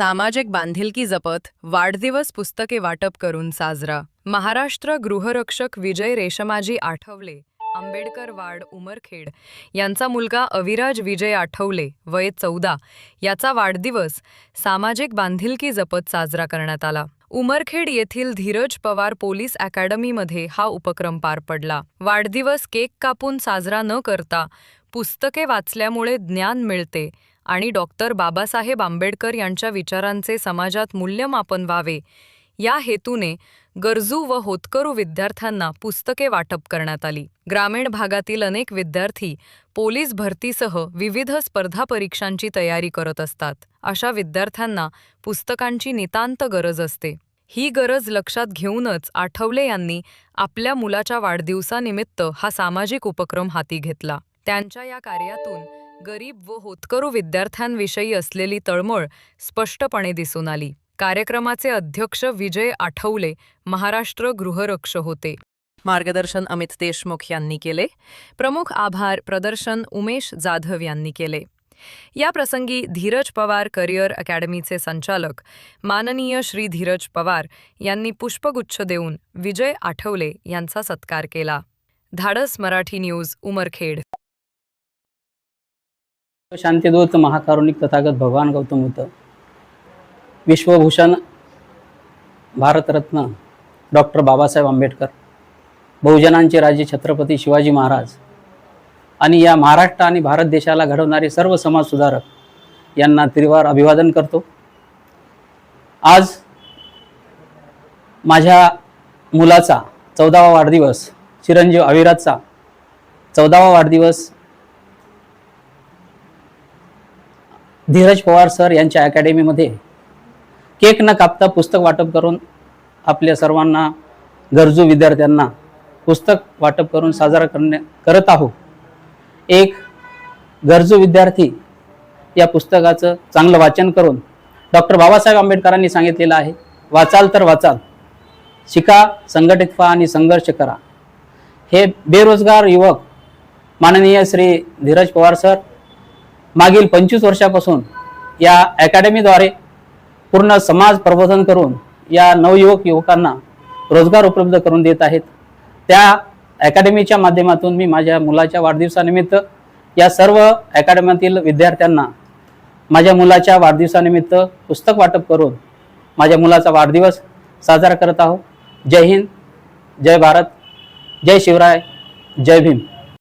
सामाजिक बांधिलकी जपत वाढदिवस पुस्तके वाटप करून साजरा. महाराष्ट्र गृहरक्षक विजय रेशमाजी आठवले आंबेडकर वाड उमरखेड. यांचा मुलगा अविराज विजय आठवले वय चौदा. याचा वाढदिवस सामाजिक बांधिलकी जपत साजरा करण्यात आला. उमरखेड येथील धीरज पवार पोलीस अकॅडमीमध्ये हा उपक्रम पार पडला. वाढदिवस केक कापून साजरा न करता पुस्तके वाचल्यामुळे ज्ञान मिळते आणि डॉक्टर बाबासाहेब आंबेडकर यांच्या विचारांचे समाजात मूल्यमापन व्हावे. या हेतूने गरजू व होतकरू विद्यार्थ्यांना पुस्तके वाटप करण्यात आली. ग्रामीण भागातील अनेक विद्यार्थी पोलीस भरतीसह विविध स्पर्धा परीक्षांची तयारी करत असतात. अशा विद्यार्थ्यांना पुस्तकांची नितांत गरज असते. ही गरज लक्षात घेऊनच आठवले यांनी आपल्या मुलाच्या वाढदिवसानिमित्त हा सामाजिक उपक्रम हाती घेतला. त्यांच्या या कार्यातून गरीब व होतकरू विद्यार्थ्यांविषयी असलेली तळमळ स्पष्टपणे दिसून आली. कार्यक्रमाचे अध्यक्ष विजय आठवले महाराष्ट्र गृहरक्ष होते. मार्गदर्शन अमित देशमुख यांनी केले. प्रमुख आभार प्रदर्शन उमेश जाधव यांनी केले. या प्रसंगी धीरज पवार करिअर अकॅडमीचे संचालक माननीय श्री धीरज पवार यांनी पुष्पगुच्छ देऊन विजय आठवले यांचा सत्कार केला. धाडस मराठी न्यूज उमरखेड. शांतिदूत महाकारुणिक तथागत भगवान गौतम बुद्ध विश्वभूषण भारतरत्न डॉक्टर बाबासाहेब आंबेडकर बहुजनांचे राजे छत्रपती शिवाजी महाराज आणि या महाराष्ट्र आणि भारत देशाला घडवणारे सर्व समाजसुधारक यांना त्रिवार अभिवादन करतो. आज माझ्या मुलाचा चौदावा वाढदिवस चिरंजीव अविराजचा चौदावा वाढदिवस धीरज पवार सर यांच्या अकॅडमीमध्ये केक न कापता पुस्तक वाटप करून आपल्या सर्वांना गरजू विद्यार्थ्यांना पुस्तक वाटप करून साजरा करण्या करत आहोत. एक गरजू विद्यार्थी या पुस्तकाचं चांगलं वाचन करून डॉक्टर बाबासाहेब आंबेडकरांनी सांगितलेलं आहे वाचाल तर वाचाल शिका संघटित व्हा आणि संघर्ष करा. हे बेरोजगार युवक माननीय श्री धीरज पवार सर मागील पंचवीस वर्षापासून या अकॅडमीद्वारे पूर्ण समाज प्रबोधन करून या नवयुवक युवकांना रोजगार उपलब्ध करून देत आहेत. त्या अकॅडमीच्या माध्यमातून मी माझ्या मुलाच्या वाढदिवसानिमित्त या सर्व अकॅडमीतील विद्यार्थ्यांना माझ्या मुलाच्या वाढदिवसानिमित्त पुस्तक वाटप करून माझ्या मुलाचा वाढदिवस साजरा करत आहोत जय हिंद जय भारत जय शिवराय जय भीम.